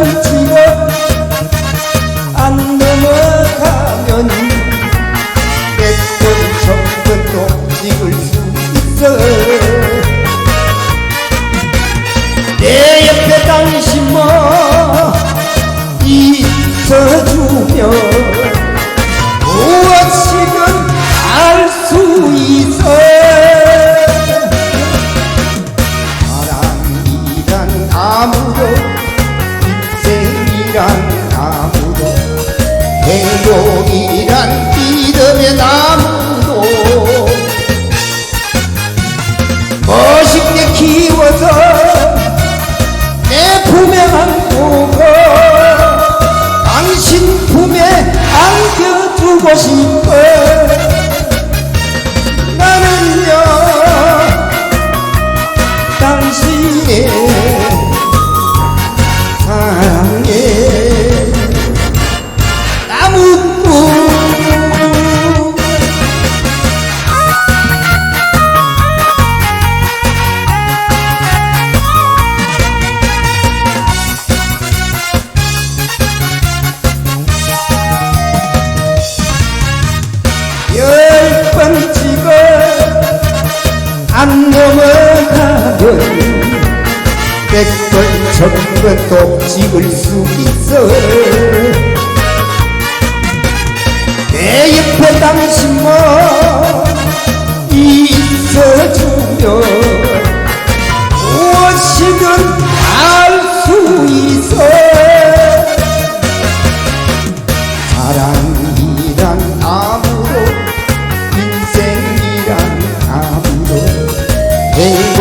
넘어지면 안 넘어가면 백번 천번도 찍을 수 있어. 내 옆에 당신 행복이란 나무도 행복이란 믿음의 나무도 멋있게 키워서 내 품에 안고 그 당신 품에 안겨두고 싶 넘치고 안 넘어가면 백번 천번 독지을 수 있어. 내 옆에 당신 baby